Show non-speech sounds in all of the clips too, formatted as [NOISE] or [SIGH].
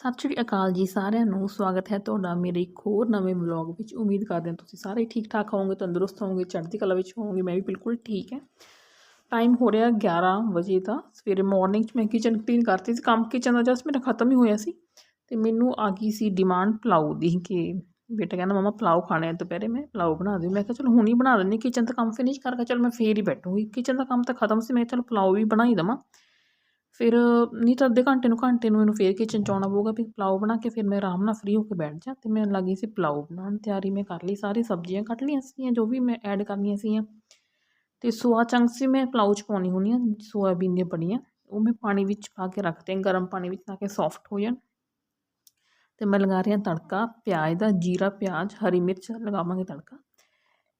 ਸਤਿ ਸ਼੍ਰੀ ਅਕਾਲ ਜੀ ਸਾਰਿਆਂ ਨੂੰ, ਸਵਾਗਤ ਹੈ ਤੁਹਾਡਾ ਮੇਰੇ ਇੱਕ ਹੋਰ ਨਵੇਂ ਵਲੌਗ ਵਿੱਚ। ਉਮੀਦ ਕਰਦੇ ਹਾਂ ਤੁਸੀਂ ਸਾਰੇ ਠੀਕ ਠਾਕ ਹੋਵੋਗੇ, ਤੰਦਰੁਸਤ ਹੋਵੋਗੇ, ਚੜ੍ਹਦੀ ਕਲਾ ਵਿੱਚ ਹੋਵੋਗੇ, ਮੈਂ ਵੀ ਬਿਲਕੁਲ ਠੀਕ ਹੈ। ਟਾਈਮ ਹੋ ਰਿਹਾ 11 ਵਜੇ ਦਾ, ਸਵੇਰੇ ਮਾਰਨਿੰਗ 'ਚ ਮੈਂ ਕਿਚਨ ਕਲੀਨ ਕਰਤੀ ਸੀ, ਕੰਮ ਕਿਚਨ ਦਾ ਜਸਟ ਮੇਰਾ ਖਤਮ ਹੀ ਹੋਇਆ ਸੀ। ਤੇ ਮੈਨੂੰ ਆ ਗਈ ਸੀ ਡਿਮਾਂਡ ਪਲਾਓ ਦੀ ਕਿ ਬੇਟਾ ਕਹਿੰਦਾ, ਮਮਾ, ਪਲਾਓ ਖਾਣੇ ਆ ਦੁਪਹਿਰੇ, ਮੈਂ ਪਲਾਓ ਬਣਾ ਦਿਓ। ਮੈਂ ਕਿਹਾ, ਚਲੋ ਹੁਣ ਹੀ ਬਣਾ ਦਿੰਦੀ ਕਿਚਨ ਦਾ ਕੰਮ ਫਿਨਿਸ਼ ਕਰਕੇ ਚਲ ਮੈਂ ਫੇਰ ਹੀ ਬੈਠੂੰਗੀ। ਕਿਚਨ ਦਾ ਕੰਮ ਤਾਂ ਖਤਮ ਸੀ, ਮੈਂ ਕਿਹਾ, ਚਲ ਪਲਾਓ ਵੀ ਬਣਾ ਹੀ ਦੇਵਾਂ। ਫਿਰ ਨਹੀਂ ਤਾਂ ਅੱਧੇ ਘੰਟੇ ਨੂੰ ਘੰਟੇ ਨੂੰ ਮੈਨੂੰ ਫਿਰ ਕਿਚਨ 'ਚ ਆਉਣਾ ਪਊਗਾ ਵੀ ਪਲਾਓ ਬਣਾ ਕੇ, ਫਿਰ ਮੈਂ ਆਰਾਮ ਨਾਲ ਫਰੀ ਹੋ ਕੇ ਬੈਠ ਜਾ ਤੇ ਮੈਂ ਲੱਗੀ ਸੀ ਪਲਾਓ ਬਣਾਉਣ ਤਿਆਰੀ ਮੈਂ ਕਰ ਲਈ, ਸਾਰੀ ਸਬਜ਼ੀਆਂ ਕੱਟ ਲਈਆਂ ਸੀਗੀਆਂ, ਜੋ ਵੀ ਮੈਂ ਐਡ ਕਰਨੀਆਂ ਸੀਗੀਆਂ। ਅਤੇ ਸੋਆ ਚੰਕਸ ਵੀ ਮੈਂ ਪਲਾਓ 'ਚ ਪਾਉਣੀ ਹੁੰਦੀ ਆ, ਸੋਇਆਬੀਨ ਦੀਆਂ ਬੜੀਆਂ ਉਹ ਮੈਂ ਪਾਣੀ ਵਿੱਚ ਪਾ ਕੇ ਰੱਖਦੇ ਹਾਂ ਗਰਮ ਪਾਣੀ ਵਿੱਚ ਤਾਂ ਕਿ ਸੌਫਟ ਹੋ ਜਾਣ। ਅਤੇ ਮੈਂ ਲਗਾ ਰਹੀ ਹਾਂ ਤੜਕਾ, ਪਿਆਜ਼ ਦਾ ਜੀਰਾ, ਪਿਆਜ਼, ਹਰੀ ਮਿਰਚ ਲਗਾਵਾਂਗੇ ਤੜਕਾ।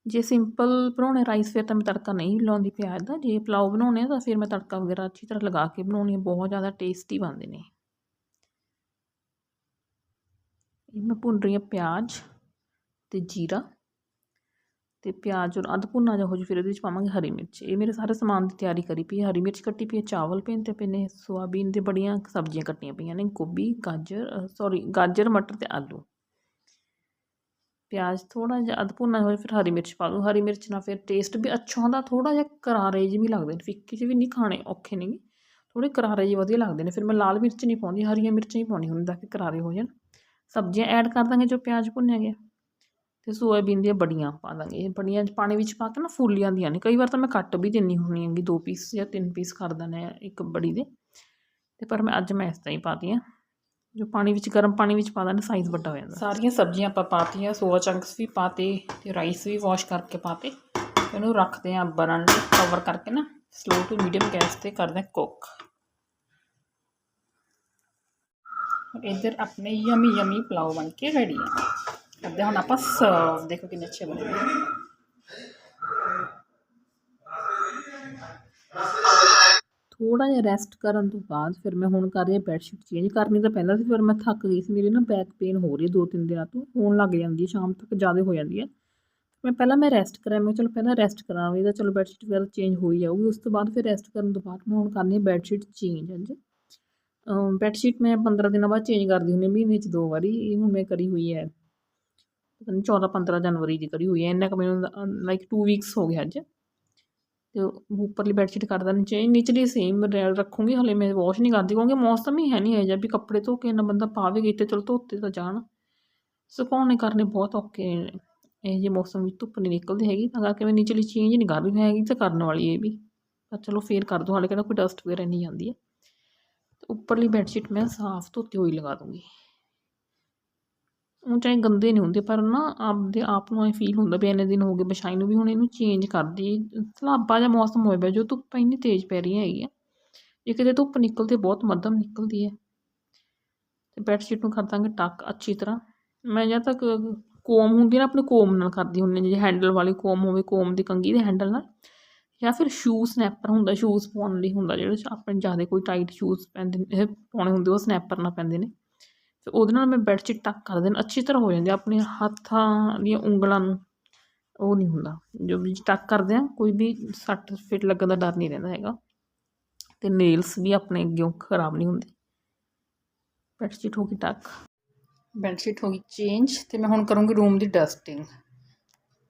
ਜੇ ਸਿੰਪਲ ਬਣਾਉਣੇ ਰਾਈਸ, ਫਿਰ ਤਾਂ ਮੈਂ ਤੜਕਾ ਨਹੀਂ ਲਾਉਂਦੀ ਪਿਆਜ਼ ਦਾ। ਜੇ ਪਲਾਓ ਬਣਾਉਣੇ ਆ, ਤਾਂ ਫਿਰ ਮੈਂ ਤੜਕਾ ਵਗੈਰਾ ਅੱਛੀ ਤਰ੍ਹਾਂ ਲਗਾ ਕੇ ਬਣਾਉਣੀ ਆ। ਬਹੁਤ ਜ਼ਿਆਦਾ ਟੇਸਟੀ ਬਣਦੇ ਨੇ ਇਹ। ਮੈਂ ਭੁੰਨ ਰਹੀ ਹਾਂ ਪਿਆਜ਼ ਤੇ ਜੀਰਾ ਤੇ ਪਿਆਜ਼ ਔਰ ਅੱਧ ਭੁੰਨਾ ਜਾ ਹੋ ਜੂ ਫਿਰ ਇਹਦੇ ਵਿੱਚ ਪਾਵਾਂਗੇ ਹਰੀ ਮਿਰਚ। ਇਹ ਮੇਰੇ ਸਾਰੇ ਸਮਾਨ ਦੀ ਤਿਆਰੀ ਕਰੀ ਪਈ ਹੈ ਹਰੀ ਮਿਰਚ ਕੱਟੀ ਪਈ ਹੈ ਚਾਵਲ ਪਏ ਤੇ ਪਏ ਨੇ, ਸੋਆਬੀਨ ਦੇ ਬੜੀਆਂ ਸਬਜ਼ੀਆਂ ਕੱਟੀਆਂ ਪਈਆਂ ਨੇ, ਗੋਭੀ, ਗਾਜਰ ਸੌਰੀ ਗਾਜਰ, ਮਟਰ ਤੇ ਆਲੂ। ਪਿਆਜ਼ ਥੋੜਾ ਜਿਹਾ ਅੱਧ ਭੁੰਨਾ ਹੋਏ ਫਿਰ ਹਰੀ ਮਿਰਚ ਪਾ ਦੂੰ ਹਰੀ ਮਿਰਚ ਨਾਲ ਫਿਰ ਟੇਸਟ ਵੀ ਅੱਛਾ ਹੁੰਦਾ ਥੋੜਾ ਜਿਹਾ ਕਰਾਰੇ ਜਿਹੇ ਵੀ ਲੱਗਦੇ ਨੇ। ਫਿੱਕੇ ਜਿਹੇ ਵੀ ਨਹੀਂ ਖਾਣੇ ਔਖੇ ਨਹੀਂ ਥੋੜੇ ਕਰਾਰੇ ਜਿਹੇ ਵਧੀਆ ਲੱਗਦੇ ਨੇ। ਫਿਰ ਮੈਂ ਲਾਲ ਮਿਰਚ ਨਹੀਂ ਪਾਉਂਦੀ, ਹਰੀਆਂ ਮਿਰਚ ਹੀ ਪਾਉਣੀ ਹੁੰਦਾ ਕਿ ਕਰਾਰੇ ਹੋ ਜਾਣ। ਸਬਜ਼ੀਆਂ ਐਡ ਕਰ ਦਾਂਗੇ ਜੋ ਪਿਆਜ਼ ਭੁੰਨਿਆ ਗਿਆ। ਤੇ ਸੋਇਆਬੀਨ ਦੀਆਂ ਬੜੀਆਂ ਪਾ ਦਾਂਗੇ। ਇਹ ਬੜੀਆਂ ਪਾਣੀ ਵਿੱਚ ਪਾ ਕੇ ਨਾ ਫੁੱਲ ਜਾਂਦੀਆਂ ਨੇ। ਕਈ ਵਾਰ ਤਾਂ ਮੈਂ ਕੱਟ ਵੀ ਦਿੰਨੀ ਹੁੰਨੀ ਹੈਗੀ, ਦੋ ਪੀਸ ਜਾਂ ਤਿੰਨ ਪੀਸ ਕਰ ਦਿੰਦੇ ਇੱਕ ਬੜੀ ਦੇ। ਤੇ ਪਰ ਮੈਂ ਅੱਜ ਮੈਂ ਇਸ ਤਰ੍ਹਾਂ ਹੀ ਪਾਤੀਆਂ ਜੋ ਪਾਣੀ ਵਿੱਚ, ਗਰਮ ਪਾਣੀ ਵਿੱਚ ਪਾ ਦਾਂਗੇ ਸਾਈਜ਼ ਵੱਡਾ ਹੋ ਜਾਂਦਾ। ਸਾਰੀਆਂ ਸਬਜ਼ੀਆਂ ਆਪਾਂ ਪਾਤੀਆਂ, ਸੋਆ ਚੰਕਸ ਵੀ ਪਾਤੇ ਤੇ ਰਾਈਸ ਵੀ ਵਾਸ਼ ਕਰਕੇ ਪਾਤੇ। ਇਹਨੂੰ ਰੱਖਦੇ ਆਂ ਬਣਨ ਕਵਰ ਕਰਕੇ ਨਾ ਸਲੋ ਟੂ ਮੀਡੀਅਮ ਗੈਸ ਤੇ ਕਰਦੇ ਆਂ ਕੁੱਕ ਇੱਧਰ ਆਪਣੇ ਯਮੀ ਯਮੀ ਪਲਾਓ ਬਣ ਕੇ ਰੈਡੀ ਆ। ਕਰਦੇ ਹੁਣ ਆਪਾਂ ਸਰਵ ਦੇਖੋ ਕਿੰਨੇ ਅੱਛੇ ਬਣੇ। ਥੋੜਾ ਜਿਹਾ ਰੈਸਟ ਕਰਨ ਤੋਂ ਬਾਅਦ ਫਿਰ ਮੈਂ ਹੁਣ ਕਰ ਰਹੀ ਹਾਂ ਬੈੱਡ ਸ਼ੀਟ ਚੇਂਜ ਕਰਨੀ ਤਾਂ ਪਹਿਲਾਂ ਸੀ, ਫਿਰ ਮੈਂ ਥੱਕ ਗਈ ਸੀ। ਮੇਰੀ ਨਾ ਬੈਕ ਪੇਨ ਹੋ ਰਹੀ ਦੋ ਤਿੰਨ ਦਿਨਾਂ ਤੋਂ, ਹੋਣ ਲੱਗ ਜਾਂਦੀ ਹੈ, ਸ਼ਾਮ ਤੱਕ ਜ਼ਿਆਦਾ ਹੋ ਜਾਂਦੀ ਹੈ। ਮੈਂ ਪਹਿਲਾਂ ਮੈਂ ਰੈਸਟ ਕਰਾਂ, ਮੈਂ ਚਲੋ ਪਹਿਲਾਂ ਰੈਸਟ ਕਰਾਂ ਵੀ ਤਾਂ ਚਲੋ ਬੈੱਡ ਸ਼ੀਟ ਵਗੈਰਾ ਚੇਂਜ ਹੋਈ ਜਾਊਗੀ। ਉਸ ਤੋਂ ਬਾਅਦ ਫਿਰ ਰੈਸਟ ਕਰਨ ਤੋਂ ਬਾਅਦ ਮੈਂ ਹੁਣ ਕਰਨੀ ਹੈ ਬੈੱਡ ਸ਼ੀਟ ਚੇਂਜ ਹਾਂਜੀ। ਬੈੱਡ ਸ਼ੀਟ ਮੈਂ 15 ਦਿਨਾਂ ਬਾਅਦ ਚੇਂਜ ਕਰਦੀ ਹੁੰਦੀ ਮਹੀਨੇ 'ਚ ਦੋ ਵਾਰੀ। ਇਹ ਹੁਣ ਮੈਂ ਕਰੀ ਹੋਈ ਹੈ, ਪਤਾ ਨਹੀਂ 14 15 ਜਨਵਰੀ ਦੀ ਕਰੀ ਹੋਈ ਹੈ। ਇੰਨਾ ਕੁ ਮੈਨੂੰ ਲਾਈਕ 2 ਵੀਕਸ ਹੋ ਗਿਆ ਅੱਜ। ਤੇ ਉੱਪਰਲੀ ਬੈੱਡ ਸ਼ੀਟ ਕਰ ਦੇਣੀ ਚਾਹੀਦੀ ਨਿਚਲੀ ਸੇਮ ਰੱਖੂੰਗੀ, ਹਲੇ ਮੈਂ ਵਾਸ਼ ਨਹੀਂ ਕਰਦੀ, ਕਿਉਂਕਿ ਮੌਸਮ ਹੀ ਹੈ ਨਹੀਂ ਹੈ ਜਾਂ ਵੀ ਕੱਪੜੇ ਧੋ ਕੇ ਨਾ ਬੰਦਾ ਪਾਵੇਗੀ ਤੇ ਚਲੋ ਧੋਤੇ ਤਾਂ ਜਾਣ। ਸੁਕਾਉਣੇ ਕਰਨੇ ਬਹੁਤ ਔਖੇ ਨੇ, ਇਹ ਜੇ ਮੌਸਮ ਵਿੱਚ ਧੁੱਪ ਨਹੀਂ ਨਿਕਲਦੀ ਹੈਗੀ, ਤਾਂ ਕਰਕੇ ਮੈਂ ਨਿਚਲੀ ਚੇਂਜ ਨਹੀਂ ਕਰ ਰਹੀ ਹੈਗੀ ਤੇ ਕਰਨ ਵਾਲੀ ਇਹ ਵੀ। ਪਰ ਚਲੋ ਫੇਰ ਕਰ ਦੋ, ਹਾਲੇ ਕਿਹੜਾ ਕੋਈ ਡਸਟ ਵਗੈਰਾ ਨਹੀਂ ਆਉਂਦੀ ਹੈ। ਤੇ ਉੱਪਰਲੀ ਬੈੱਡਸ਼ੀਟ ਮੈਂ ਸਾਫ਼ ਧੋਤੀ ਹੋਈ ਲਗਾ ਦੂੰਗੀ। ਉਹ ਚਾਹੇ ਗੰਦੇ ਨਹੀਂ ਹੁੰਦੇ, ਪਰ ਨਾ ਆਪਦੇ ਆਪ ਨੂੰ ਐ ਫੀਲ ਹੁੰਦਾ ਵੀ ਇੰਨੇ ਦਿਨ ਹੋ ਗਏ ਵਿਛਾਈ ਨੂੰ ਵੀ ਹੁਣ ਇਹਨੂੰ ਚੇਂਜ ਕਰਦੀ ਸਲਾਬਾ ਜਿਹਾ ਮੌਸਮ ਹੋਇਆ ਪਿਆ, ਜੋ ਧੁੱਪ ਇੰਨੀ ਤੇਜ਼ ਪੈ ਰਹੀ ਹੈਗੀ ਆ। ਜੇ ਕਿਤੇ ਧੁੱਪ ਨਿਕਲਦੀ, ਬਹੁਤ ਮੱਧਮ ਨਿਕਲਦੀ ਹੈ। ਤੇ ਬੈੱਡ ਸ਼ੀਟ ਨੂੰ ਕਰ ਦਾਂਗੇ ਟੱਕ, ਅੱਛੀ ਤਰ੍ਹਾਂ। ਮੈਂ ਜਦ ਤੱਕ ਕੋਮ ਹੁੰਦੀ ਨਾ, ਆਪਣੇ ਕੋਮ ਨਾਲ ਕਰਦੀ ਹੁੰਦੀ ਜੇ ਹੈਂਡਲ ਵਾਲੀ ਕੋਮ ਹੋਵੇ, ਕੋਮ ਦੀ ਕੰਗੀ ਦੇ ਹੈਂਡਲ ਨਾਲ। ਜਾਂ ਫਿਰ ਸ਼ੂ ਸਨੈਪਰ ਹੁੰਦਾ ਸ਼ੂਜ਼ ਪਾਉਣ ਲਈ ਹੁੰਦਾ, ਜਿਹੜੇ ਆਪਣੇ ਜ਼ਿਆਦਾ ਕੋਈ ਟਾਈਟ ਸ਼ੂਜ਼ ਪੈਂਦੇ ਪਾਉਣੇ ਹੁੰਦੇ, ਉਹ ਸਨੈਪਰ ਨਾਲ ਪੈਂਦੇ ਨੇ। ਤੇ ਉਹਦੇ ਨਾਲ ਮੈਂ ਬੈੱਡਸ਼ੀਟ ਟੱਕ ਕਰ ਦੇਣ, ਅੱਛੀ ਤਰ੍ਹਾਂ ਹੋ ਜਾਂਦੀ ਆਪਣੇ ਹੱਥਾਂ ਦੀਆਂ ਉਂਗਲਾਂ ਨੂੰ, ਉਹ ਨਹੀਂ ਹੁੰਦਾ। ਜੋ ਵੀ ਟੱਕ ਕਰਦੇ ਆ, ਕੋਈ ਵੀ ਸੱਟ ਫਿੱਟ ਲੱਗਣ ਦਾ ਡਰ ਨਹੀਂ ਰਹਿੰਦਾ ਹੈਗਾ। ਤੇ ਨੇਲਸ ਵੀ ਆਪਣੇ ਅੱਗਿਓਂ ਖਰਾਬ ਨਹੀਂ ਹੁੰਦੇ। ਬੈੱਡਸ਼ੀਟ ਹੋ ਗਈ ਟੱਕ ਬੈੱਡਸ਼ੀਟ ਹੋ ਗਈ ਚੇਂਜ ਤੇ ਮੈਂ ਹੁਣ ਕਰੂੰਗੀ ਰੂਮ ਦੀ ਡਸਟਿੰਗ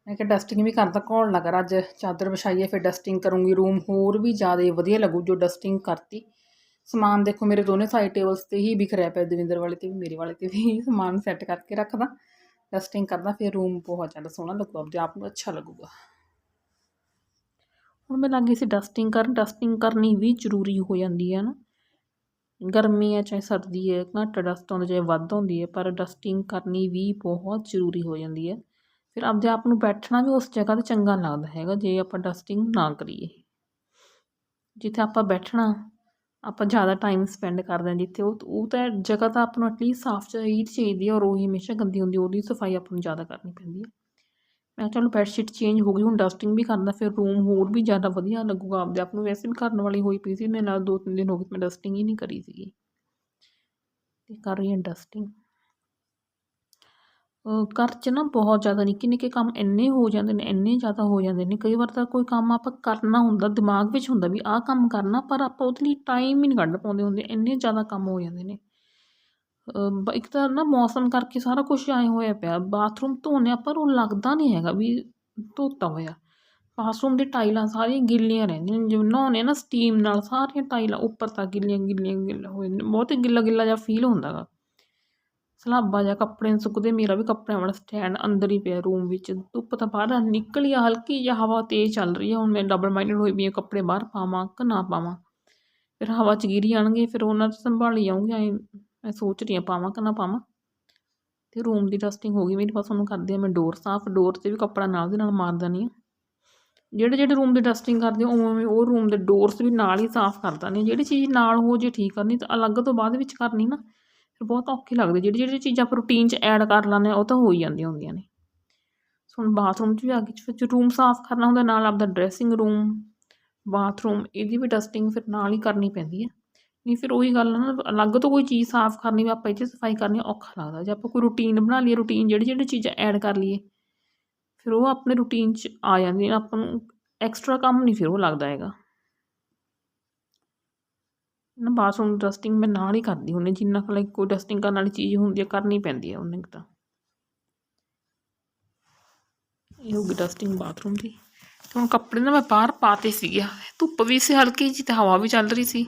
ਮੈਂ ਕਿਹਾ ਡਸਟਿੰਗ ਵੀ ਕਰਦਾ ਘੋਲ ਨਾ ਕਰ, ਅੱਜ ਚਾਦਰ ਵਿਛਾਈਏ ਫਿਰ ਡਸਟਿੰਗ ਕਰੂੰਗੀ। ਰੂਮ ਹੋਰ ਵੀ ਜ਼ਿਆਦਾ ਵਧੀਆ ਲੱਗੂ ਜੋ ਡਸਟਿੰਗ ਕਰਤੀ। ਸਮਾਨ ਦੇਖੋ ਮੇਰੇ ਦੋਨੇ ਸਾਈਡ ਟੇਬਲਸ ਤੇ ਹੀ ਬਿਖਰਿਆ ਪਿਆ, ਦਵਿੰਦਰ ਵਾਲੇ ਤੇ ਵੀ, ਮੇਰੇ ਵਾਲੇ ਤੇ ਵੀ [LAUGHS] ਸਮਾਨ ਸੈੱਟ ਕਰਕੇ ਰੱਖਦਾ। ਡਸਟਿੰਗ ਕਰਦਾ, ਫਿਰ ਰੂਮ ਬਹੁਤ ਜ਼ਿਆਦਾ ਸੋਹਣਾ ਲੱਗੂਗਾ ਆਪਣੇ ਆਪ ਨੂੰ ਅੱਛਾ ਲੱਗੂਗਾ। ਹੁਣ ਮੈਂ ਲੱਗੀ ਸੀ ਡਸਟਿੰਗ ਕਰਨ ਡਸਟਿੰਗ ਕਰਨੀ ਵੀ ਜ਼ਰੂਰੀ ਹੋ ਜਾਂਦੀ ਹੈ ਨਾ। ਗਰਮੀ ਹੈ, ਚਾਹੇ ਸਰਦੀ ਹੈ, ਘੱਟ ਡਸਟ ਆਉਂਦੀ, ਚਾਹੇ ਵੱਧ ਆਉਂਦੀ ਹੈ, ਪਰ ਡਸਟਿੰਗ ਕਰਨੀ ਵੀ ਬਹੁਤ ਜ਼ਰੂਰੀ ਹੋ ਜਾਂਦੀ ਹੈ। ਫਿਰ ਆਪਦੇ ਆਪ ਨੂੰ ਬੈਠਣਾ ਵੀ ਉਸ ਜਗ੍ਹਾ 'ਤੇ ਚੰਗਾ ਲੱਗਦਾ ਹੈਗਾ, ਜੇ ਆਪਾਂ ਡਸਟਿੰਗ ਨਾ ਕਰੀਏ। ਜਿੱਥੇ ਆਪਾਂ ਬੈਠਣਾ ਆਪਾਂ ਜ਼ਿਆਦਾ ਟਾਈਮ ਸਪੈਂਡ ਕਰਦੇ ਹਾਂ ਜਿੱਥੇ ਉਹ ਉਹ ਤਾਂ ਜਗ੍ਹਾ ਤਾਂ ਆਪਾਂ ਨੂੰ ਐਟਲੀਸਟ ਸਾਫ਼ ਚਾਹੀਦੀ ਚਾਹੀਦੀ ਹੈ ਔਰ ਉਹੀ ਹਮੇਸ਼ਾ ਗੰਦੀ ਹੁੰਦੀ ਉਹਦੀ ਸਫ਼ਾਈ ਆਪਾਂ ਨੂੰ ਜ਼ਿਆਦਾ ਕਰਨੀ ਪੈਂਦੀ ਹੈ। ਮੈਂ ਚਲੋ ਬੈੱਡ ਸ਼ੀਟ ਚੇਂਜ ਹੋ ਗਈ, ਹੁਣ ਡਸਟਿੰਗ ਵੀ ਕਰਦਾ ਫਿਰ ਰੂਮ ਹੋਰ ਵੀ ਜ਼ਿਆਦਾ ਵਧੀਆ ਲੱਗੂਗਾ ਆਪਦੇ ਆਪ ਨੂੰ, ਵੈਸੇ ਵੀ ਕਰਨ ਵਾਲੀ ਹੋਈ ਪਈ ਸੀ ਮੇਰੇ ਨਾਲ ਦੋ ਤਿੰਨ ਦਿਨ ਹੋ ਗਏ ਮੈਂ ਡਸਟਿੰਗ ਹੀ ਨਹੀਂ ਕਰੀ ਸੀਗੀ। ਤੇ ਕਰ ਰਹੀ ਹਾਂ ਡਸਟਿੰਗ ਘਰ 'ਚ ਨਾ ਬਹੁਤ ਜ਼ਿਆਦਾ ਨਿੱਕੇ ਨਿੱਕੇ ਕੰਮ ਇੰਨੇ ਹੋ ਜਾਂਦੇ ਨੇ, ਇੰਨੇ ਜ਼ਿਆਦਾ ਹੋ ਜਾਂਦੇ ਨੇ। ਕਈ ਵਾਰ ਤਾਂ ਕੋਈ ਕੰਮ ਆਪਾਂ ਕਰਨਾ ਹੁੰਦਾ, ਦਿਮਾਗ ਵਿੱਚ ਹੁੰਦਾ ਵੀ ਆਹ ਕੰਮ ਕਰਨਾ, ਪਰ ਆਪਾਂ ਉਹਦੇ ਲਈ ਟਾਈਮ ਹੀ ਨਹੀਂ ਕੱਢ ਪਾਉਂਦੇ ਹੁੰਦੇ, ਇੰਨੇ ਜ਼ਿਆਦਾ ਕੰਮ ਹੋ ਜਾਂਦੇ ਨੇ। ਇੱਕ ਤਾਂ ਨਾ ਮੌਸਮ ਕਰਕੇ ਸਾਰਾ ਕੁਝ ਐਂ ਹੋਇਆ ਪਿਆ, ਬਾਥਰੂਮ ਧੋਨੇ ਆ ਪਰ ਉਹ ਲੱਗਦਾ ਨਹੀਂ ਹੈਗਾ ਵੀ ਧੋਤਾ ਹੋਇਆ। ਬਾਥਰੂਮ ਦੀ ਟਾਈਲਾਂ ਸਾਰੀਆਂ ਗਿੱਲੀਆਂ ਰਹਿੰਦੀਆਂ ਨੇ। ਜਿਵੇਂ ਨਹਾਉਂਦੇ ਆ ਨਾ ਸਟੀਮ ਨਾਲ ਸਾਰੀਆਂ ਟਾਈਲਾਂ, ਉੱਪਰ ਤੱਕ ਗਿੱਲੀਆਂ ਗਿੱਲੀਆਂ ਗਿੱਲਾ ਹੋ ਜਾਂਦੀਆਂ ਬਹੁਤ ਗਿੱਲਾ ਗਿੱਲਾ ਜਿਹਾ ਫੀਲ ਹੁੰਦਾ ਗਾ। ਸਲਾਬਾ ਜਿਹਾ ਕੱਪੜੇ ਨੀ ਸੁੱਕਦੇ, ਮੇਰਾ ਵੀ ਕੱਪੜਿਆਂ ਵਾਲਾ ਸਟੈਂਡ ਅੰਦਰ ਹੀ ਪਿਆ ਰੂਮ ਵਿੱਚ। ਧੁੱਪ ਤਾਂ ਬਾਹਰ ਨਿਕਲੀ ਆ, ਹਲਕੀ ਜਿਹਾ ਹਵਾ ਤੇਜ਼ ਚੱਲ ਰਹੀ ਹੈ ਹੁਣ ਮੈਂ ਡਬਲ ਮਾਈਂਡਡ ਹੋਈ ਵੀ ਆ ਕੱਪੜੇ ਬਾਹਰ ਪਾਵਾਂ ਕਿ ਨਾ ਪਾਵਾਂ। ਫਿਰ ਹਵਾ 'ਚ ਗਿਰੀ ਜਾਣਗੇ ਫਿਰ ਉਹਨਾਂ 'ਚ ਸੰਭਾਲੀ ਜਾਊਂਗੀ ਐਂ ਮੈਂ ਸੋਚ ਰਹੀ ਹਾਂ ਪਾਵਾਂ ਕਿ ਨਾ ਪਾਵਾਂ। ਤੇ ਰੂਮ ਦੀ ਡਸਟਿੰਗ ਹੋ ਗਈ ਮੇਰੀ, ਬਸ ਉਹਨੂੰ ਕਰਦੀ ਆ ਮੈਂ ਡੋਰ ਸਾਫ਼ ਡੋਰ 'ਤੇ ਵੀ ਕੱਪੜਾ ਨਾਲ ਦੇ ਨਾਲ ਮਾਰ ਦਿੰਦੀ ਹਾਂ। ਜਿਹੜੇ ਜਿਹੜੇ ਰੂਮ ਦੀ ਡਸਟਿੰਗ ਕਰਦੇ ਹੋ, ਉਵੇਂ ਉਹ ਰੂਮ ਦੇ ਡੋਰਸ ਵੀ ਨਾਲ ਹੀ ਸਾਫ਼ ਕਰ ਦਿੰਦੇ ਹਾਂ। ਜਿਹੜੀ ਚੀਜ਼ ਨਾਲ ਹੋ ਜੇ ਠੀਕ ਕਰਨੀ ਤਾਂ ਅਲੱਗ ਤੋਂ ਬਾਅਦ ਵਿੱਚ ਕਰਨੀ ਨਾ। ਫਿਰ ਬਹੁਤ ਔਖੀ ਲੱਗਦੀ, ਜਿਹੜੀ ਜਿਹੜੀ ਚੀਜ਼ਾਂ ਆਪਾਂ ਰੂਟੀਨ 'ਚ ਐਡ ਕਰ ਲੈਂਦੇ ਹਾਂ, ਉਹ ਤਾਂ ਹੋ ਹੀ ਜਾਂਦੀਆਂ ਹੁੰਦੀਆਂ ਨੇ। ਸੋ ਹੁਣ ਬਾਥਰੂਮ 'ਚ ਵੀ ਆ ਗਈ ਫਿਰ ਰੂਮ ਸਾਫ਼ ਕਰਨਾ ਹੁੰਦਾ, ਨਾਲ ਆਪਦਾ ਡਰੈਸਿੰਗ ਰੂਮ ਬਾਥਰੂਮ ਇਹਦੀ ਵੀ ਡਸਟਿੰਗ ਫਿਰ ਨਾਲ ਹੀ ਕਰਨੀ ਪੈਂਦੀ ਹੈ। ਨਹੀਂ ਫਿਰ ਉਹੀ ਗੱਲ ਨਾ, ਅਲੱਗ ਤੋਂ ਕੋਈ ਚੀਜ਼ ਸਾਫ਼ ਕਰਨੀ ਵੀ ਆਪਾਂ ਇਹ 'ਚ ਸਫ਼ਾਈ ਕਰਨੀ ਔਖਾ ਲੱਗਦਾ, ਜੇ ਆਪਾਂ ਕੋਈ ਰੂਟੀਨ ਬਣਾ ਲਈਏ ਰੂਟੀਨ ਜਿਹੜੀ ਜਿਹੜੀ ਚੀਜ਼ਾਂ ਐਡ ਕਰ ਲਈਏ, ਫਿਰ ਉਹ ਆਪਣੇ ਰੂਟੀਨ 'ਚ ਆ ਜਾਂਦੀਆਂ ਆਪਾਂ ਨੂੰ ਐਕਸਟਰਾ ਕੰਮ ਨਹੀਂ ਫਿਰ ਉਹ ਲੱਗਦਾ ਹੈਗਾ। ਨਾ ਬਾਥਰੂਮ ਡਸਟਿੰਗ ਮੈਂ ਨਾਲ ਹੀ ਕਰਦੀ ਹੁੰਦੀ ਜਿੰਨਾ ਕੁ ਲਾਈਕ ਕੋਈ ਡਸਟਿੰਗ ਕਰਨ ਵਾਲੀ ਚੀਜ਼ ਹੁੰਦੀ ਹੈ ਕਰਨੀ ਪੈਂਦੀ ਹੈ ਉਹਨੇ ਤਾਂ। ਇਹ ਹੋ ਗਈ ਡਸਟਿੰਗ ਬਾਥਰੂਮ ਦੀ। ਤੇ ਹੁਣ ਕੱਪੜੇ ਨਾ ਮੈਂ ਬਾਹਰ ਪਾਤੇ ਸੀਗੇ, ਧੁੱਪ ਵੀ ਸੀ ਹਲਕੀ ਜਿਹੀ ਤੇ ਹਵਾ ਵੀ ਚੱਲ ਰਹੀ ਸੀ।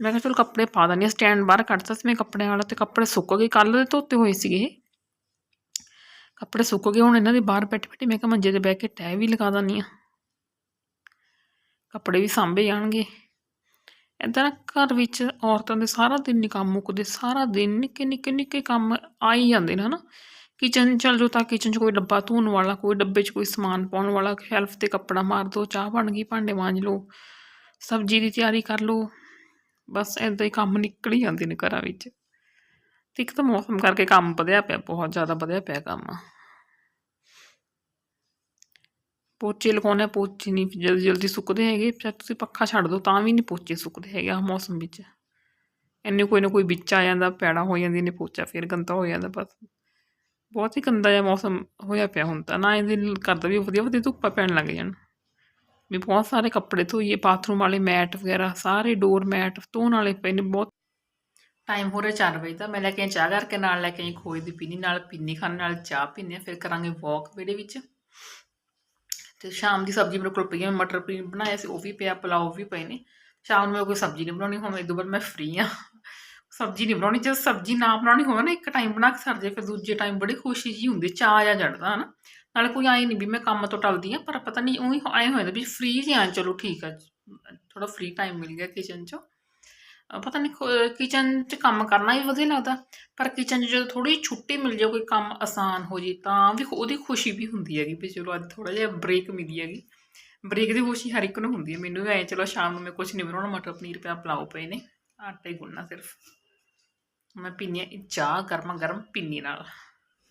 ਮੈਂ ਕਿਹਾ ਚਲ ਕੱਪੜੇ ਪਾ ਦਿੰਦੀ ਹਾਂ ਸਟੈਂਡ ਬਾਹਰ ਕੱਢਤਾ ਸੀ ਮੈਂ ਕੱਪੜਿਆਂ ਵਾਲਾ ਤੇ ਕੱਪੜੇ ਸੁੱਕ ਗਏ, ਕੱਲ੍ਹ ਦੇ ਧੋਤੇ ਹੋਏ ਸੀਗੇ। ਇਹ। ਕੱਪੜੇ ਸੁੱਕ ਗਏ, ਹੁਣ ਇਹਨਾਂ ਦੇ ਬਾਹਰ ਬੈਠੇ ਬੈਠੇ ਮੈਂ ਕਿਹਾ ਮੰਜੇ ਤੇ ਬਹਿ ਕੇ ਟੈ ਵੀ ਲਗਾ ਦਿੰਦੀ ਹਾਂ। ਕੱਪੜੇ ਵੀ ਸਾਂਭੇ ਜਾਣਗੇ। ਇੱਦਾਂ ਨਾ ਘਰ ਵਿੱਚ ਔਰਤਾਂ ਦੇ ਸਾਰਾ ਦਿਨ ਨਹੀਂ ਕੰਮ ਮੁੱਕਦੇ, ਸਾਰਾ ਦਿਨ ਨਿੱਕੇ ਨਿੱਕੇ ਨਿੱਕੇ ਕੰਮ ਆ ਹੀ ਜਾਂਦੇ ਨੇ, ਹਨਾ। ਕਿਚਨ ਚੱਲ ਜਾਓ ਤਾਂ ਕਿਚਨ 'ਚ ਕੋਈ ਡੱਬਾ ਧੋਣ ਵਾਲਾ, ਕੋਈ ਡੱਬੇ 'ਚ ਕੋਈ ਸਮਾਨ ਪਾਉਣ ਵਾਲਾ ਸ਼ੈਲਫ ਤੇ ਕੱਪੜਾ ਮਾਰ ਦਿਓ ਚਾਹ ਬਣ ਗਈ, ਭਾਂਡੇ ਮਾਂਜ ਲਓ, ਸਬਜ਼ੀ ਦੀ ਤਿਆਰੀ ਕਰ ਲਓ, ਬਸ ਇੱਦਾਂ ਹੀ ਕੰਮ ਨਿਕਲ ਹੀ ਜਾਂਦੇ ਨੇ ਘਰਾਂ ਵਿੱਚ। ਤੇ ਇੱਕ ਤਾਂ ਮੌਸਮ ਕਰਕੇ ਕੰਮ ਵਧਿਆ ਪਿਆ, ਬਹੁਤ ਜ਼ਿਆਦਾ ਵਧਿਆ ਪਿਆ ਕੰਮ। ਪੋਚੇ ਲਗਾਉਣੇ ਆ, ਪੋਚੇ ਨਹੀਂ ਜਲਦੀ ਜਲਦੀ ਸੁੱਕਦੇ ਹੈਗੇ ਫਿਰ ਤੁਸੀਂ ਪੱਖਾ ਛੱਡ ਦਿਓ ਤਾਂ ਵੀ ਨਹੀਂ ਪੋਚੇ ਸੁੱਕਦੇ ਹੈਗੇ ਆ ਮੌਸਮ ਵਿੱਚ। ਇੰਨੇ ਕੋਈ ਨਾ ਕੋਈ ਵਿੱਚ ਆ ਜਾਂਦਾ ਪੈੜਾ ਹੋ ਜਾਂਦੀ ਨੇ ਪੋਚਾ ਫਿਰ ਗੰਦਾ ਹੋ ਜਾਂਦਾ ਬਸ। ਬਹੁਤ ਹੀ ਗੰਦਾ ਜਿਹਾ ਮੌਸਮ ਹੋਇਆ ਪਿਆ ਹੁਣ ਤਾਂ ਨਾ ਇਹਦੇ ਦਿਲ ਕਰਦਾ ਵੀ ਵਧੀਆ ਵਧੀਆ ਧੁੱਪਾਂ ਪੈਣ ਲੱਗ ਜਾਣ। ਵੀ ਬਹੁਤ ਸਾਰੇ ਕੱਪੜੇ ਧੋਈਏ ਬਾਥਰੂਮ ਵਾਲੇ ਮੈਟ ਵਗੈਰਾ ਸਾਰੇ ਡੋਰ ਮੈਟ ਧੋਣ ਵਾਲੇ ਪਏ ਨੇ ਬਹੁਤ। ਟਾਈਮ ਹੋ ਰਿਹਾ 4 ਵਜੇ ਦਾ ਮੈਂ ਲੈ ਕੇ ਆਈ ਚਾਹ ਕਰਕੇ ਨਾਲ ਲੈ ਕੇ ਆਈ ਖੋਏ ਦੀ ਪੀਣੀ ਨਾਲ ਪੀਣੀ ਖਾਣ ਨਾਲ ਚਾਹ ਪੀਂਦੇ ਹਾਂ ਫਿਰ ਕਰਾਂਗੇ ਵਾਕ ਵਿਹੜੇ ਵਿੱਚ। ਤੇ ਸ਼ਾਮ ਦੀ ਸਬਜ਼ੀ ਮੇਰੇ ਕੋਲ ਪਈ ਹੈ ਮੈਂ ਮਟਰ ਪਨੀਰ ਬਣਾਇਆ ਸੀ, ਉਹ ਵੀ ਪਿਆ, ਪੁਲਾਓ ਵੀ ਪਏ ਨੇ। ਸ਼ਾਮ ਨੂੰ ਮੈਂ ਕੋਈ ਸਬਜ਼ੀ ਨਹੀਂ ਬਣਾਉਣੀ, ਹੁਣ ਇਦੋਂ ਬਾਅਦ ਮੈਂ ਫ੍ਰੀ ਆ। ਸਬਜ਼ੀ ਨਹੀਂ ਬਣਾਉਣੀ, ਜੇ ਸਬਜ਼ੀ ਨਾ ਬਣਾਉਣੀ ਹੋਵੇ ਨਾ, ਇੱਕ ਟਾਈਮ ਬਣਾ ਕੇ ਸਰ ਜੇ ਫਿਰ ਦੂਜੇ ਟਾਈਮ ਬੜੀ ਖੁਸ਼ੀ ਜੀ ਹੁੰਦੀ ਚਾਹ ਜਾਂ ਜੜਦਾ, ਹਨਾ। ਨਾਲੇ ਕੋਈ ਆਏ ਨਹੀਂ ਵੀ ਮੈਂ ਕੰਮ ਤੋਂ ਟਲਦੀ ਆ, ਪਰ ਪਤਾ ਨਹੀਂ ਉਹੀ ਆਏ ਹੋਏ ਨੇ ਵੀ ਫ੍ਰੀ ਜੀ ਚਲੋ ਠੀਕ ਆ ਥੋੜਾ ਫ੍ਰੀ ਟਾਈਮ ਮਿਲ ਗਿਆ ਕਿਚਨ 'ਚੋਂ। ਪਤਾ ਨਹੀਂ ਕਿਚਨ 'ਚ ਕੰਮ ਕਰਨਾ ਵੀ ਵਧੀਆ ਲੱਗਦਾ, ਪਰ ਕਿਚਨ 'ਚ ਜਦੋਂ ਥੋੜੀ ਛੁੱਟੀ ਮਿਲ ਜਾਵੇ ਕੋਈ ਕੰਮ ਆਸਾਨ ਹੋ ਜੇ ਤਾਂ ਵੀ ਉਹਦੀ ਖੁਸ਼ੀ ਵੀ ਹੁੰਦੀ ਹੈਗੀ ਵੀ ਚਲੋ ਅੱਜ ਥੋੜਾ ਜਿਹਾ ਬ੍ਰੇਕ ਮਿਲੀ ਹੈਗੀ। ਬ੍ਰੇਕ ਦੀ ਖੁਸ਼ੀ ਹਰ ਇੱਕ ਨੂੰ ਹੁੰਦੀ ਹੈ, ਮੈਨੂੰ ਵੀ ਐ ਚਲੋ ਸ਼ਾਮ ਨੂੰ ਮੈਂ ਕੁਝ ਨਹੀਂ ਬਣਾਉਣਾ, ਮਟਰ ਪਨੀਰ ਪਿਆ ਪਲਾਓ ਪਏ ਨੇ, ਆਟਾ ਹੀ ਗੁੰਨਣਾ ਸਿਰਫ। ਮੈਂ ਪੀਨੀ ਆ ਚਾਹ ਗਰਮਾ ਗਰਮ ਪੀਨੀ ਨਾਲ।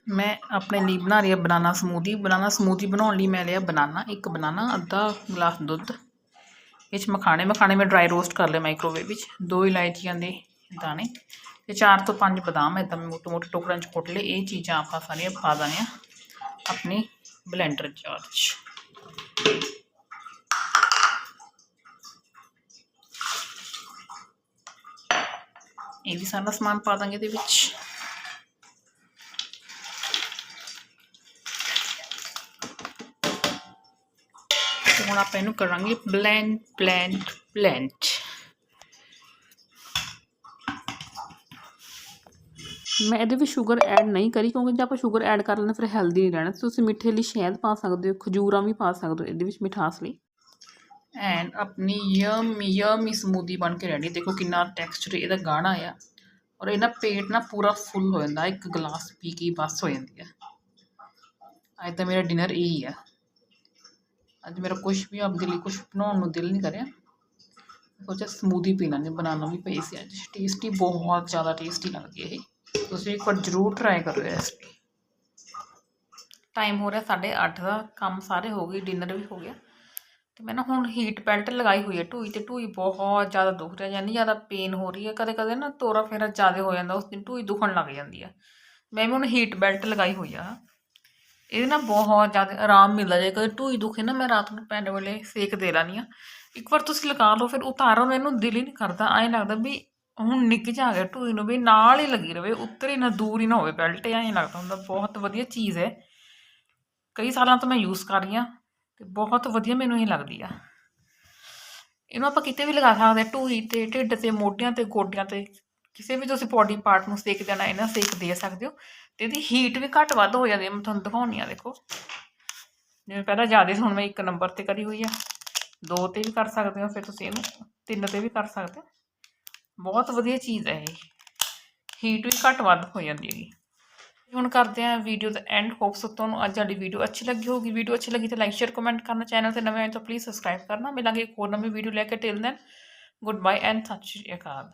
ਮੈਂ ਆਪਣੇ ਲਈ ਬਣਾ ਰਹੀ ਹਾਂ ਬਨਾਨਾ ਸਮੂਦੀ ਬਨਾਨਾ ਸਮੂਦੀ ਬਣਾਉਣ ਲਈ ਮੈਂ ਲਿਆ ਬਨਾਨਾ, ਇੱਕ ਬਨਾਨਾ, ਅੱਧਾ ਗਲਾਸ ਦੁੱਧ। ਇਹ 'ਚ ਮਖਾਣੇ ਮਖਾਣੇ ਮੈਂ ਡਰਾਈ ਰੋਸਟ ਕਰ ਲਿਆ ਮਾਈਕ੍ਰੋਵੇਵ ਵਿੱਚ। ਦੋ ਇਲਾਇਚੀਆਂ ਦੇ ਦਾਣੇ ਤੇ ਚਾਰ ਤੋਂ ਪੰਜ ਬਦਾਮ ਇੱਦਾਂ ਮੈਂ ਮੋਟੇ ਮੋਟੇ ਟੁਕੜਿਆਂ 'ਚ ਕੁੱਟ ਲਏ। ਇਹ ਚੀਜ਼ਾਂ ਆਪਾਂ ਸਾਰੀਆਂ ਪਾ ਦੇਣੀਆਂ ਆਪਣੇ ਬਲੈਂਡਰ ਜਾਰ 'ਚ। ਇਹ ਵੀ ਸਾਰਾ ਸਮਾਨ ਪਾ ਦਾਂਗੇ ਇਹਦੇ ਵਿੱਚ। ਹੁਣ ਆਪਾਂ ਇਹਨੂੰ ਕਰਾਂਗੇ ਬਲੈਂਡ ਬਲੈਂਡ ਬਲੈਂਡ ਮੈਂ ਇਹਦੇ ਵਿੱਚ ਸ਼ੂਗਰ ਐਡ ਨਹੀਂ ਕਰੀ ਕਿਉਂਕਿ ਜੇ ਆਪਾਂ ਸ਼ੂਗਰ ਐਡ ਕਰ ਲੈਣਾ ਫਿਰ ਹੈਲਦੀ ਨਹੀਂ ਰਹਿਣਾ। ਤੁਸੀਂ ਮਿੱਠੇ ਲਈ ਸ਼ਹਿਦ ਪਾ ਸਕਦੇ ਹੋ ਖਜੂਰਾਂ ਵੀ ਪਾ ਸਕਦੇ ਹੋ ਇਹਦੇ ਵਿੱਚ ਮਿਠਾਸ ਲਈ। ਐਂਡ ਆਪਣੀ ਯਮ ਯਮੀ ਸਮੂਦੀ ਬਣ ਕੇ ਰੈਡੀ ਦੇਖੋ ਕਿੰਨਾ ਟੈਕਸਚਰ ਇਹਦਾ ਗਾੜਾ ਆ। ਔਰ ਇਹ ਨਾ ਪੇਟ ਨਾ ਪੂਰਾ ਫੁੱਲ ਹੋ ਜਾਂਦਾ। ਇੱਕ ਗਲਾਸ ਪੀ ਕੇ ਬਸ ਹੋ ਜਾਂਦੀ ਆ। ਅੱਜ ਤਾਂ ਮੇਰਾ ਡਿਨਰ ਇਹੀ ਆ। ਅੱਜ ਮੇਰਾ ਕੁਝ ਵੀ ਆਪਦੇ ਲਈ ਕੁਝ ਬਣਾਉਣ ਨੂੰ ਦਿਲ ਨਹੀਂ ਕਰਿਆ। ਸੋਚਿਆ ਸਮੂਦੀ ਪੀਣਾ ਨੇ, ਬਣਾਉਣਾ ਵੀ ਪਈ ਸੀ ਅੱਜ। ਟੇਸਟੀ ਬਹੁਤ ਜ਼ਿਆਦਾ ਟੇਸਟੀ ਲੱਗਦੀ ਹੈ ਇਹ। ਤੁਸੀਂ ਇੱਕ ਵਾਰ ਜ਼ਰੂਰ ਟਰਾਈ ਕਰੋ ਇਹ ਰੈਸਪੀ ਟਾਈਮ ਹੋ ਰਿਹਾ 8:30 ਦਾ, ਕੰਮ ਸਾਰੇ ਹੋ ਗਏ ਡਿਨਰ ਵੀ ਹੋ ਗਿਆ। ਤੇ ਮੈਂ ਨਾ ਹੁਣ ਹੀਟ ਬੈਲਟ ਲਗਾਈ ਹੋਈ ਹੈ ਢੂਈ ਤੇ ਢੂਈ ਬਹੁਤ ਜ਼ਿਆਦਾ ਦੁਖ ਰਿਹਾ, ਯਾਨੀ ਜ਼ਿਆਦਾ ਪੇਨ ਹੋ ਰਹੀ ਹੈ ਕਦੇ ਕਦੇ ਨਾ ਤੋਰਾ ਫੇਰਾ ਜ਼ਿਆਦਾ ਹੋ ਜਾਂਦਾ, ਉਸ ਦਿਨ ਢੂਈ ਦੁਖਣ ਲੱਗ ਜਾਂਦੀ ਹੈ ਮੈਂ ਵੀ ਹੁਣ ਹੀਟ ਬੈਲਟ ਲਗਾਈ ਹੋਈ ਆ। ਇਹਦੇ ਨਾਲ ਬਹੁਤ ਜ਼ਿਆਦਾ ਆਰਾਮ ਮਿਲਦਾ, ਜੇ ਕਦੇ ਢੂਈ ਦੁਖੇ ਨਾ ਮੈਂ ਰਾਤ ਨੂੰ ਪੈਣ ਵੇਲੇ ਸੇਕ ਦੇ ਲੈਂਦੀ ਆ ਇੱਕ ਵਾਰ ਤੁਸੀਂ ਲਗਾ ਲਓ, ਫਿਰ ਉਤਾਰਨ ਨੂੰ ਇਹਨੂੰ ਦਿਲ ਹੀ ਨਹੀਂ ਕਰਦਾ, ਐਂ ਲੱਗਦਾ ਵੀ ਹੁਣ ਨਿੱਘ ਜਾ ਗਿਆ ਟੂਈ ਨੂੰ, ਵੀ ਨਾਲ ਹੀ ਲੱਗੀ ਰਵੇ, ਉੱਤਰ ਹੀ ਨਾ, ਦੂਰ ਹੀ ਨਾ ਹੋਵੇ, ਬੈਲਟ ਐਂ ਲੱਗਦਾ ਹੁੰਦਾ, ਬਹੁਤ ਵਧੀਆ ਚੀਜ਼ ਹੈ। ਕਈ ਸਾਲਾਂ ਤੋਂ ਮੈਂ ਯੂਜ਼ ਕਰ ਰਹੀ ਹਾਂ ਤੇ ਬਹੁਤ ਵਧੀਆ ਮੈਨੂੰ ਇਹ ਲੱਗਦੀ ਆ। ਇਹਨੂੰ ਆਪਾਂ ਕਿਤੇ ਵੀ ਲਗਾ ਸਕਦੇ ਢੂਈ ਤੇ ਢਿੱਡ ਤੇ ਮੋਢਿਆਂ ਤੇ ਗੋਡਿਆਂ ਤੇ, ਕਿਸੇ ਵੀ ਤੁਸੀਂ ਬੋਡੀ ਪਾਰਟ ਨੂੰ ਸੇਕ ਦੇਣਾ, ਇਹਨਾਂ ਸੇਕ ਦੇ ਸਕਦੇ ਹੋ। ਤੇ ਇਹਦੀ ਹੀਟ ਵੀ ਘੱਟ ਵੱਧ ਹੋ ਜਾਂਦੀ ਹੈ, ਮੈਂ ਤੁਹਾਨੂੰ ਦਿਖਾਉਣੀ ਆ ਦੇਖੋ। ਜਿਵੇਂ ਪਹਿਲਾਂ ਜ਼ਿਆਦਾ ਹੁਣ ਮੈਂ ਇੱਕ ਨੰਬਰ ਤੇ ਕਰੀ ਹੋਈ ਆ। ਦੋ ਤੇ ਵੀ ਕਰ ਸਕਦੇ ਹੋ, ਫਿਰ ਤੁਸੀਂ ਇਹਨੂੰ ਤਿੰਨ ਤੇ ਵੀ ਕਰ ਸਕਦੇ ਹੋ। ਬਹੁਤ ਵਧੀਆ ਚੀਜ਼ ਹੈ ਇਹ। ਹੀਟ ਵੀ ਘੱਟ ਵੱਧ ਹੋ ਜਾਂਦੀ ਹੈਗੀ। ਹੁਣ ਕਰਦੇ ਹਾਂ ਵੀਡੀਓ ਦਾ ਐਂਡ ਹੋਪਸ ਤੁਹਾਨੂੰ ਅੱਜ ਵਾਲੀ ਵੀਡੀਓ ਅੱਛੀ ਲੱਗੀ ਹੋਗੀ ਵੀਡੀਓ ਅੱਛੀ ਲੱਗੀ ਤਾਂ ਲਾਈਕ ਸ਼ੇਅਰ ਕਮੈਂਟ ਕਰਨਾ। ਚੈਨਲ ਤੇ ਨਵੇਂ ਆਏ ਤਾਂ ਪਲੀਜ਼ ਸਬਸਕ੍ਰਾਈਬ ਕਰਨਾ। ਮਿਲਾਂਗੇ ਇੱਕ ਹੋਰ ਨਵੀਂ ਵੀਡੀਓ ਲੈ ਕੇ। Till then good bye and ਸਤਿ ਸ਼੍ਰੀ ਅਕਾਲ।